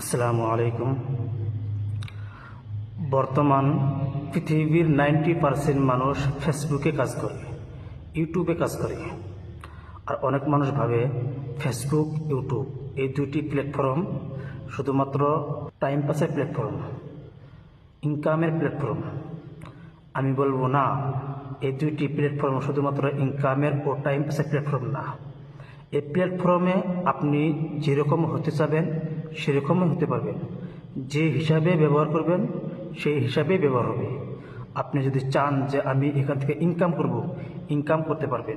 আসসালামু আলাইকুম। বর্তমান পৃথিবীর নাইনটি পার্সেন্ট মানুষ ফেসবুকে কাজ করে, ইউটিউবে কাজ করে। আর অনেক মানুষ ভাবে ফেসবুক, ইউটিউব এই দুটি প্ল্যাটফর্ম শুধুমাত্র টাইম পাসের প্ল্যাটফর্ম, ইনকামের প্ল্যাটফর্ম। আমি বলব না, এই দুইটি প্ল্যাটফর্ম শুধুমাত্র ইনকামের ও টাইম পাসের প্ল্যাটফর্ম না। এই প্ল্যাটফর্মে আপনি যেরকম হতে চাবেন, সেরকমই হতে পারবেন। যে হিসাবে ব্যবহার করবেন, সেই হিসাবে ব্যবহার হবে। আপনি যদি চান যে আমি এখান থেকে ইনকাম করব ইনকাম করতে পারবেন।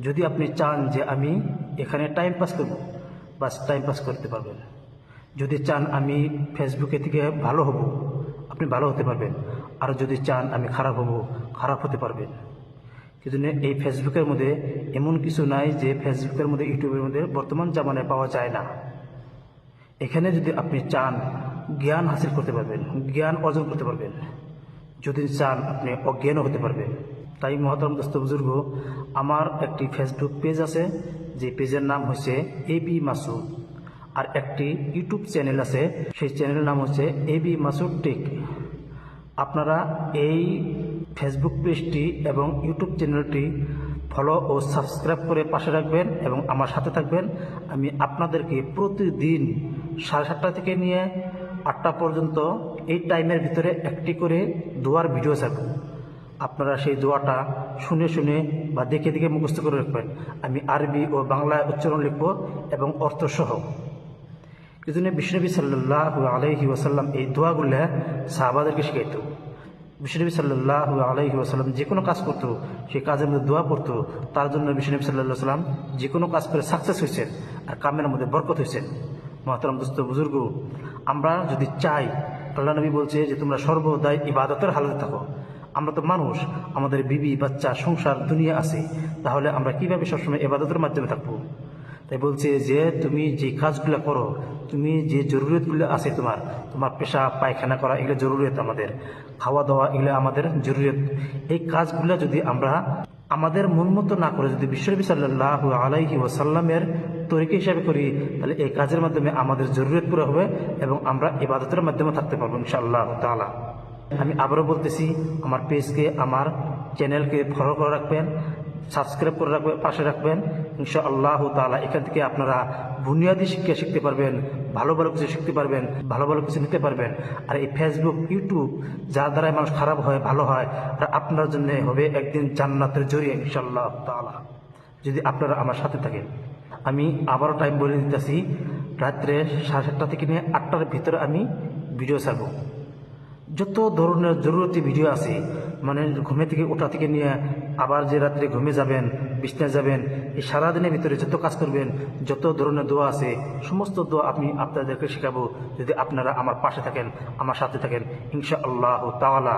যদি আপনি চান যে আমি এখানে টাইম পাস করব, বাস টাইম পাস করতে পারবেন। যদি চান আমি ফেসবুকে থেকে ভালো হব, আপনি ভালো হতে পারবেন। আর যদি চান আমি খারাপ হব, খারাপ হতে পারবেন। কিন্তু এই ফেসবুকের মধ্যে এমন কিছু নাই যে ফেসবুকের মধ্যে, ইউটিউবের মধ্যে বর্তমান জামানায় পাওয়া যায় না। এখানে যদি আপনি চান, জ্ঞান হাসিল করতে পারবেন, জ্ঞান অর্জন করতে পারবেন। যদি চান, আপনি অজ্ঞানও হতে পারবেন। তাই মহতরম দোস্ত বুজুর্গ, আমার একটি ফেসবুক পেজ আছে, যে পেজের নাম হচ্ছে এ বি মাসুদ। আর একটি ইউটিউব চ্যানেল আছে, সেই চ্যানেলের নাম হচ্ছে এ বি মাসুদ টেক। আপনারা এই ফেসবুক পেজটি এবং ইউটিউব চ্যানেলটি ফলো ও সাবস্ক্রাইব করে পাশে রাখবেন এবং আমার সাথে থাকবেন। আমি আপনাদেরকে প্রতিদিন সাড়ে সাতটা থেকে নিয়ে আটটা পর্যন্ত এই টাইমের ভিতরে একটি করে দোয়ার ভিডিও ছাড়ব। আপনারা সেই দোয়াটা শুনে শুনে বা দেখে দেখে মুখস্থ করে রাখবেন। আমি আরবি ও বাংলায় উচ্চারণ লিখব এবং অর্থসহ। এই জন্য বিষ্ণবী সাল্লাহ আলহি ওসাল্লাম এই দোয়াগুলো সাহাবাদেরকে শিখাইত। বিষ্ণবী সাল্লাহ আলহি ওসাল্লাম যে কোনো কাজ করতো সেই কাজের মধ্যে দোয়া করতো তার জন্য বিষ্ণবী সাল্লাহ সাল্লাম যে কোনো কাজ করে সাকসেস হয়েছেন আর কামের মধ্যে বরকত হয়েছেন মহাতরম দোস্ত, বুজুর্গ, আমরা যদি চাই, আল্লাহ নবী বলছে যে তোমরা সর্বদাই ইবাদতের হালতে থাকো। আমরা তো মানুষ, আমাদের বিবি, বাচ্চা, সংসার, দুনিয়া আছে। তাহলে আমরা কীভাবে সবসময় এবাদতের মাধ্যমে থাকব? তাই বলছে যে তুমি যে কাজগুলো করো, তুমি যে জরুরিয়তগুলো আছে তোমার তোমার পেশা, পায়খানা করা, এগুলো জরুরিয়ত আমাদের। খাওয়া দাওয়া এগুলো আমাদের জরুরিয়ত। এই কাজগুলো যদি আমরা আমাদের মন মতো না করে যদি বিশ্বনবী সাল্লাহ আলাইহি ওসাল্লামের তরিকা হিসাবে করি, তাহলে এই কাজের মাধ্যমে আমাদের জরুরিয়ত পুরো হবে এবং আমরা ইবাদতের মাধ্যমে থাকতে পারব ইনশাআল্লাহ তালা আমি আবারও বলতেছি, আমার পেজকে আমার চ্যানেলকে ফলো করে রাখবেন। সাবস্ক্রাইব করে রাখবেন, পাশে রাখবেন। ইনশা আল্লাহ তালা এখান থেকে আপনারা বুনিয়াদী শিক্ষা শিখতে পারবেন, ভালো ভালো কিছু শিখতে পারবেন, ভালো ভালো কিছু নিতে পারবেন। আর এই ফেসবুক ইউটিউব যার দ্বারাই মানুষ খারাপ হয়, ভালো হয়, আর আপনার জন্য হবে একদিন জান্নাতের জড়িয়ে ইনশাল্লাহ তালা যদি আপনারা আমার সাথে থাকেন, আমি আবারও টাইম বলে দিতেছি, রাত্রে সাড়ে সাতটা থেকে নিয়ে আটটার ভিতরে আমি ভিডিও ছাড়বো। যত ধরনের জরুরতি ভিডিও আছে মানে ঘুমে থেকে ওঠা থেকে নিয়ে আবার যে রাত্রে ঘুমে যাবেন, বিছনায় যাবেন, এই সারাদিনের ভিতরে যত কাজ করবেন, যত ধরনের দোয়া আছে, সমস্ত দোয়া আমি আপনাদেরকে শেখাবো। যদি আপনারা আমার পাশে থাকেন, আমার সাথে থাকেন ইনশা আল্লাহ তাওয়ালা